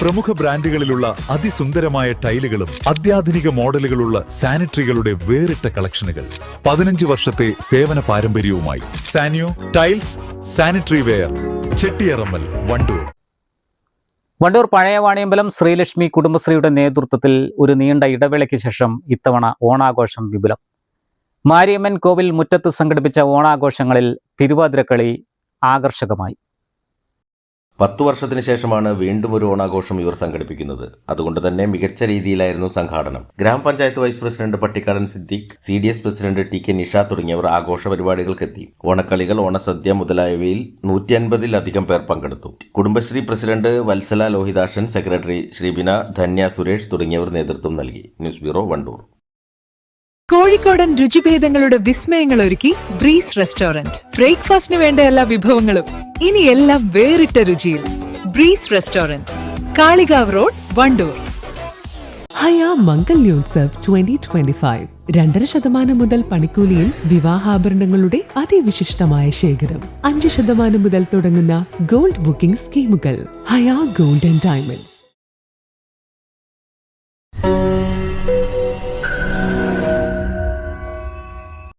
പ്രമുഖ ബ്രാൻഡുകളിലുള്ള അതിസുന്ദരമായ ടൈലുകളും അത്യാധുനിക മോഡലുകളുള്ള സാനിറ്ററികളുടെ വേറിട്ട കളക്ഷനുകൾ. പതിനഞ്ച് വർഷത്തെ സേവന പാരമ്പര്യവുമായി Sanio tiles sanitary ware Chettiyarammal Wandoor. Wandoor പഴയ വാണിയമ്പലം ശ്രീലക്ഷ്മി കുടുംബശ്രീയുടെ നേതൃത്വത്തിൽ ഒരു നീണ്ട ഇടവേളയ്ക്ക് ശേഷം ഇത്തവണ ഓണാഘോഷം വിപുലം. മാരിയമ്മൻ കോവിൽ മുറ്റത്ത് സംഘടിപ്പിച്ച ഓണാഘോഷങ്ങളിൽ തിരുവാതിരക്കളി ആകർഷകമായി. പത്തു വർഷത്തിന് ശേഷമാണ് വീണ്ടും ഒരു ഓണാഘോഷം ഇവർ സംഘടിപ്പിക്കുന്നത്. അതുകൊണ്ട് തന്നെ മികച്ച രീതിയിലായിരുന്നു സംഘാടനം. ഗ്രാമപഞ്ചായത്ത് vice president Pattikkadan Siddique C D S president T K Nisha തുടങ്ങിയവർ ആഘോഷ പരിപാടികൾക്കെത്തി. ഓണക്കളികൾ ഓണസദ്യ മുതലായവയിൽ നൂറ്റി അൻപതിലധികം പേർ പങ്കെടുത്തു. കുടുംബശ്രീ പ്രസിഡന്റ് വത്സല ലോഹിതാഷൻ സെക്രട്ടറി ശ്രീബിന ധന്യ സുരേഷ് തുടങ്ങിയവർ നേതൃത്വം നൽകി. News bureau Wandoor. കോഴിക്കോടൻ രുചിഭേദങ്ങളുടെ വിസ്മയങ്ങൾ ഒരുക്കി ബ്രീസ് റെസ്റ്റോറന്റ്. ബ്രേക്ക്ഫാസ്റ്റിന് വേണ്ട എല്ലാ വിഭവങ്ങളും. ഇനി എല്ലാം വേറിട്ട രുചിയിൽ. Breeze restaurant Kalikavu road Wandoor. Haya Mangalyotsav twenty twenty five രണ്ടര ശതമാനം മുതൽ പണിക്കൂലിയിൽ വിവാഹാഭരണങ്ങളുടെ അതിവിശിഷ്ടമായ ശേഖരം. അഞ്ച് ശതമാനം മുതൽ തുടങ്ങുന്ന ഗോൾഡ് ബുക്കിംഗ് സ്കീമുകൾ. ഹയാ ഗോൾഡ് ആൻഡ് ഡയമണ്ട്സ്.